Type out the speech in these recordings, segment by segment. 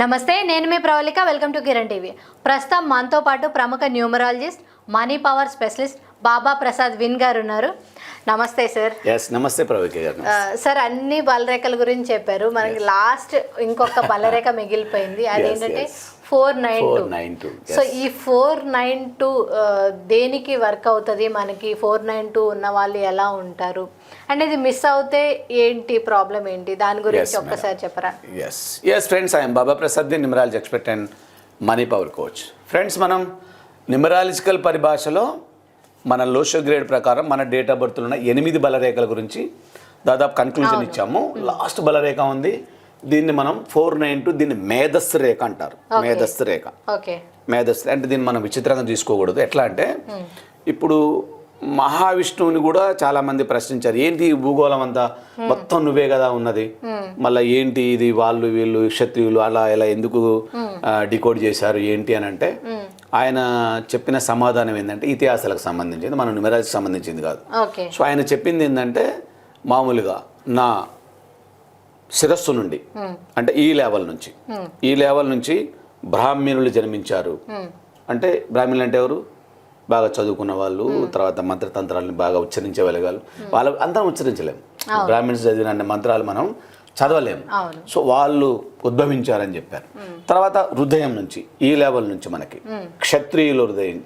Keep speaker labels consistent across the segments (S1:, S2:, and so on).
S1: నమస్తే నేను మీ Pravalika. Welcome to Kiran TV. ప్రస్తుతం మనతో పాటు ప్రముఖ numerologist money power specialist Baba Prasad win గారు ఉన్నారు. నమస్తే సార్.
S2: నమస్తే
S1: సార్ అన్ని బలరేఖల గురించి చెప్పారు. మనకి లాస్ట్ ఇంకొక బలరేఖ మిగిలిపోయింది. అదేంటంటే. Four nine
S2: four
S1: two
S2: nine two
S1: so ఈ ఫోర్ నైన్ టూ దేనికి వర్క్ అవుతుంది? మనకి ఫోర్ నైన్ టూ ఉన్న వాళ్ళు ఎలా ఉంటారు? అండ్ ఇది మిస్ అవుతే ఏంటి ప్రాబ్లం ఏంటి? దాని గురించి
S2: Yes,
S1: ఒక్కసారి చెప్పరా?
S2: Yes yes friends I'm Baba Prasad the numerology expert and money power coach friends మనం న్యూమరాలజికల్ పరిభాషలో మన లోషో గ్రేడ్ ప్రకారం మన డేట్ ఆఫ్ బర్త్లో ఉన్న ఎనిమిది బలరేఖల గురించి దాదాపు కన్క్లూజన్ ఇచ్చాము. లాస్ట్ బలరేఖ ఉంది. దీన్ని మనం ఫోర్ నైన్ టూ దీన్ని మేధస్సు రేఖ అంటారు. మేధస్సు రేఖ. మేధస్సు అంటే దీన్ని మనం విచిత్రంగా తీసుకోకూడదు. ఎట్లా అంటే ఇప్పుడు మహావిష్ణువుని కూడా చాలా మంది ప్రశ్నించారు. ఏంటి ఈ భూగోళం అంతా? మొత్తం నువ్వే కదా ఉన్నది. మళ్ళీ ఏంటి ఇది వాళ్ళు వీళ్ళు క్షత్రియులు అలా ఇలా ఎందుకు డికోడ్ చేశారు? ఏంటి అని అంటే ఆయన చెప్పిన సమాధానం ఏంటంటే ఇతిహాసాలకు సంబంధించింది. మన న్యూమరాలజీకి సంబంధించింది కాదు. సో ఆయన చెప్పింది ఏంటంటే మామూలుగా నా శిరస్సు నుండి. అంటే ఈ లెవెల్ నుంచి. ఈ లెవెల్ నుంచి బ్రాహ్మణులు జన్మించారు. అంటే బ్రాహ్మణులు అంటే ఎవరు? బాగా చదువుకున్న వాళ్ళు తర్వాత మంత్రతంత్రాలను బాగా ఉచ్చరించే వెళ్ళగాలు వాళ్ళు అందరం ఉచ్చరించలేము బ్రాహ్మణ్స్ చదివిన అన్ని మంత్రాలు మనం చదవలేము. సో వాళ్ళు ఉద్భవించారని చెప్పారు. తర్వాత హృదయం నుంచి ఈ లెవెల్ నుంచి మనకి క్షత్రియుల హృదయం.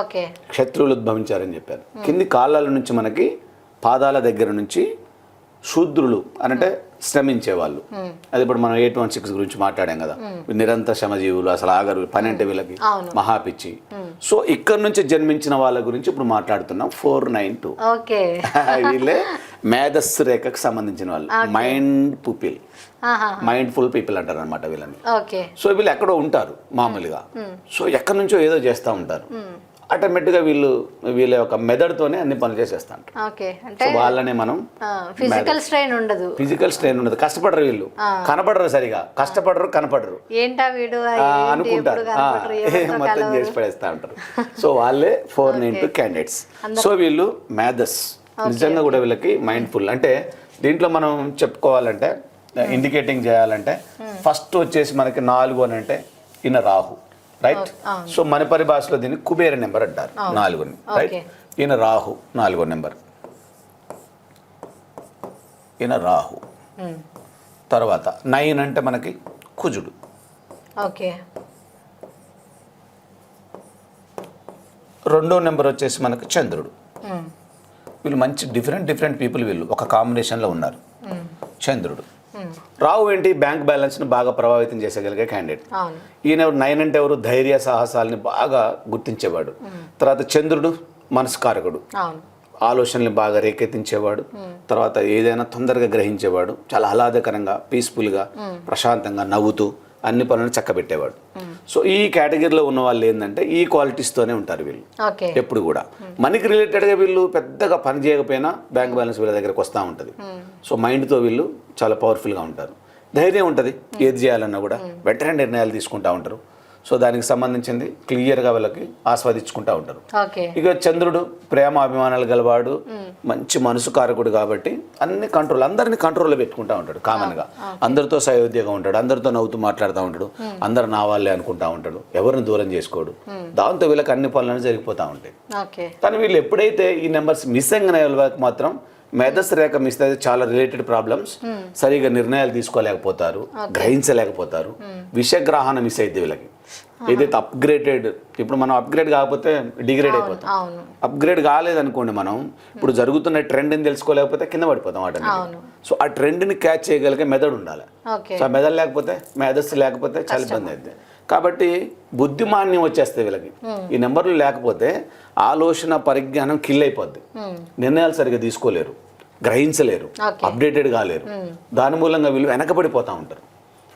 S1: ఓకే.
S2: క్షత్రువులు ఉద్భవించారని చెప్పారు. కింది కాళ్ళ నుంచి మనకి పాదాల దగ్గర నుంచి శూద్రులు అనంటే శ్రమించే వాళ్ళు అది ఇప్పుడు మనం ఎయిట్ వన్ సిక్స్ గురించి మాట్లాడాం కదా. నిరంతర శ్రమజీవులు అసలు ఆగరు. పని అంటే వీళ్ళకి. మహాపిచ్చి. సో ఇక్కడ నుంచి జన్మించిన వాళ్ళ గురించి ఇప్పుడు మాట్లాడుతున్నాం. Four nine two. వీళ్ళే మేధస్సు రేఖకు సంబంధించిన వాళ్ళు. Mind pupil.
S1: ఆహా.
S2: మైండ్ఫుల్ పీపుల్ అంటారు అనమాట వీళ్ళని. సో వీళ్ళు ఎక్కడో ఉంటారు మామూలుగా. సో ఎక్కడి నుంచో ఏదో చేస్తూ ఉంటారు. ఆటోమేటిక్గా వీళ్ళు వీళ్ళ యొక్క మెదడుతోనే అన్ని పనులు చేసేస్తా ఉంటారు
S1: ఓకే అంటే
S2: సో వాళ్ళనే మనం
S1: ఫిజికల్ స్ట్రెయిన్ ఉండదు.
S2: ఫిజికల్ స్ట్రెయిన్ ఉండదు. కష్టపడరు వీళ్ళు. కనపడరు సరిగా. కష్టపడరు కనపడరు.
S1: ఏంటా వీడు?
S2: అనుకుంటారు. మొత్తం? చేసి పడేస్తా ఉంటారు సో వాళ్ళే four nine two candidates so వీళ్ళు మ్యాథస్ నిజంగా కూడా వీళ్ళకి మైండ్ఫుల్ అంటే దీంట్లో మనం చెప్పుకోవాలంటే ఇండికేటింగ్ చేయాలంటే ఫస్ట్ వచ్చేసి మనకి నాలుగు అని అంటే ఈయన రాహు. రైట్ సో మన పరిభాషలో దీన్ని కుబేర నెంబర్ అంటారు. నాలుగు రైట్
S1: Okay.
S2: ఈయన రాహు నాలుగో నెంబర్. ఈయన రాహు.
S1: మ్మ్.
S2: తర్వాత నైన్ అంటే మనకి కుజుడు.
S1: ఓకే
S2: రెండో నెంబర్ వచ్చేసి మనకు చంద్రుడు.
S1: మ్మ్.
S2: వీళ్ళు మంచి డిఫరెంట్ డిఫరెంట్ పీపుల్ వీళ్ళు. ఒక కాంబినేషన్లో ఉన్నారు.
S1: మ్మ్.
S2: చంద్రుడు. రావు ఏంటి బ్యాంక్ బ్యాలెన్స్ని బాగా ప్రభావితం చేసేగలిగే క్యాండిడేట్. ఈయన నైన్ అంటే ఎవరు ధైర్య సాహసాలని బాగా గుర్తించేవాడు. తర్వాత చంద్రుడు మనస్కారకుడు.
S1: అవును.
S2: ఆలోచనల్ని బాగా రేకెత్తించేవాడు. తర్వాత ఏదైనా తొందరగా గ్రహించేవాడు. చాలా ఆహ్లాదకరంగా పీస్ఫుల్గా ప్రశాంతంగా నవ్వుతూ అన్ని పనులను చక్కబెట్టేవాడు. సో ఈ కేటగిరీలో ఉన్న వాళ్ళు ఏంటంటే ఈ క్వాలిటీస్తోనే ఉంటారు వీళ్ళు. ఎప్పుడు కూడా. మనీకి రిలేటెడ్గా వీళ్ళు పెద్దగా పని చేయకపోయినా బ్యాంక్ బ్యాలెన్స్ వీళ్ళ దగ్గరకు వస్తూ ఉంటుంది. సో మైండ్తో వీళ్ళు చాలా పవర్ఫుల్గా ఉంటారు. ధైర్యం ఉంటుంది. ఏది చేయాలన్నా కూడా వెంటనే నిర్ణయాలు తీసుకుంటూ ఉంటారు. సో దానికి సంబంధించింది క్లియర్గా వీళ్ళకి ఆస్వాదించుకుంటూ ఉంటారు. ఇక చంద్రుడు ప్రేమ అభిమానాలు గలవాడు మంచి మనసు కారకుడు కాబట్టి అన్ని కంట్రోల్ అందరిని కంట్రోల్లో పెట్టుకుంటా ఉంటాడు కామన్గా. అందరితో సయోధ్యగా ఉంటాడు అందరితో నవ్వుతూ మాట్లాడుతూ ఉంటాడు అందరు నా వాళ్ళే అనుకుంటా ఉంటాడు ఎవరిని దూరం చేసుకోడు. దాంతో వీళ్ళకి అన్ని పనులను జరిగిపోతూ ఉంటాయి. కానీ వీళ్ళు ఎప్పుడైతే ఈ నెంబర్స్ మిస్ అయిన వాళ్ళకి మాత్రం మేధస్ రేఖ మిస్ అయితే చాలా రిలేటెడ్ ప్రాబ్లమ్స్ సరిగా నిర్ణయాలు తీసుకోలేకపోతారు గ్రహించలేకపోతారు. విషగ్రహణ మిస్ అయితే వీళ్ళకి. ఏదైతే అప్గ్రేడెడ్ ఇప్పుడు మనం అప్గ్రేడ్ కాకపోతే డిగ్రేడ్ అయిపోతాం. అప్గ్రేడ్ కాలేదనుకోండి మనం ఇప్పుడు జరుగుతున్న ట్రెండ్ని తెలుసుకోలేకపోతే కింద పడిపోతాం. వాటిని సో ఆ ట్రెండ్ని క్యాచ్ చేయగలిగే మెదడు ఉండాలి. సో ఆ మెదడు లేకపోతే మేధస్సు లేకపోతే చాలా ఇబ్బంది అవుతుంది కాబట్టి బుద్ధిమాన్యం వచ్చేస్తాయి వీళ్ళకి. ఈ నెంబర్లు లేకపోతే ఆలోచన పరిజ్ఞానం కిల్ అయిపోద్ది. నిర్ణయాలు సరిగా తీసుకోలేరు. గ్రహించలేరు. అప్డేటెడ్ కాలేరు. దాని మూలంగా వీళ్ళు వెనకబడిపోతూ ఉంటారు.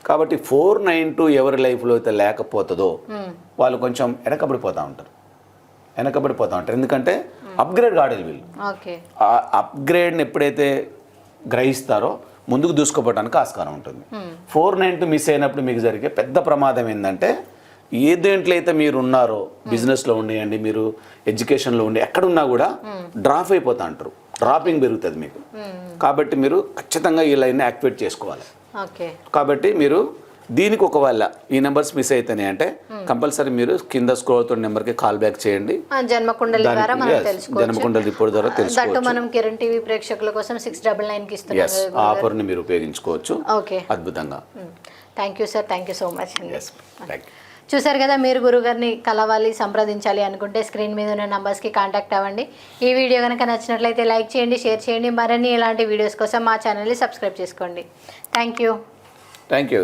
S2: కాబట్టి ఫోర్ నైన్ టూ ఎవరి లైఫ్లో అయితే లేకపోతుందో వాళ్ళు కొంచెం వెనకబడిపోతూ ఉంటారు. వెనకబడిపోతూ ఉంటారు. ఎందుకంటే అప్గ్రేడ్ కాలేదు వీళ్ళు. ఆ అప్గ్రేడ్ని ఎప్పుడైతే గ్రహిస్తారో ముందుకు దూసుకోపోవడానికి ఆస్కారం ఉంటుంది. ఫోర్ నైన్ టూ మిస్ అయినప్పుడు మీకు జరిగే పెద్ద ప్రమాదం ఏంటంటే ఏ దేంట్లో అయితే మీరు ఉన్నారో బిజినెస్లో ఉండేయండి మీరు ఎడ్యుకేషన్లో ఉండి ఎక్కడున్నా కూడా డ్రాప్ అయిపోతా అంటారు. డ్రాపింగ్ పెరుగుతుంది మీకు. కాబట్టి మీరు ఖచ్చితంగా ఈ లైన్ని యాక్టివేట్ చేసుకోవాలి. కాబట్టి మీరు దీనికి ఒకవేళ ఈ నెంబర్స్ మిస్ అయితేనే అంటే కంపల్సరీ మీరు కింద స్క్రోల్ అవుతున్న నెంబర్కి కాల్ బ్యాక్ చేయండి.
S1: జన్మకుండలి ద్వారా మనం
S2: yes,
S1: తెలుసుకోవచ్చు.
S2: జన్మకుండలి రిపోర్ట్ ద్వారా తెలుసుకోవచ్చు.
S1: మనం కిరణ్ టీవీ ప్రేక్షకుల కోసం సిక్స్ డబల్ నైన్కి ఇస్తున్నాం
S2: ఎస్ ఆ ఆఫర్ని మీరు ఉపయోగించుకోవచ్చు.
S1: ఓకే.
S2: అద్భుతంగా.
S1: Thank you sir thank you so much
S2: thank you
S1: చూసారు కదా మీరు గురుగారిని కలవాలి సంప్రదించాలి అనుకుంటే స్క్రీన్ మీద ఉన్న నంబర్స్కి కాంటాక్ట్ అవ్వండి. ఈ వీడియో కనుక నచ్చినట్లయితే లైక్ చేయండి షేర్ చేయండి. మరిన్ని ఇలాంటి వీడియోస్ కోసం మా ఛానల్ని సబ్స్క్రైబ్ చేసుకోండి. Thank you.
S2: Thank you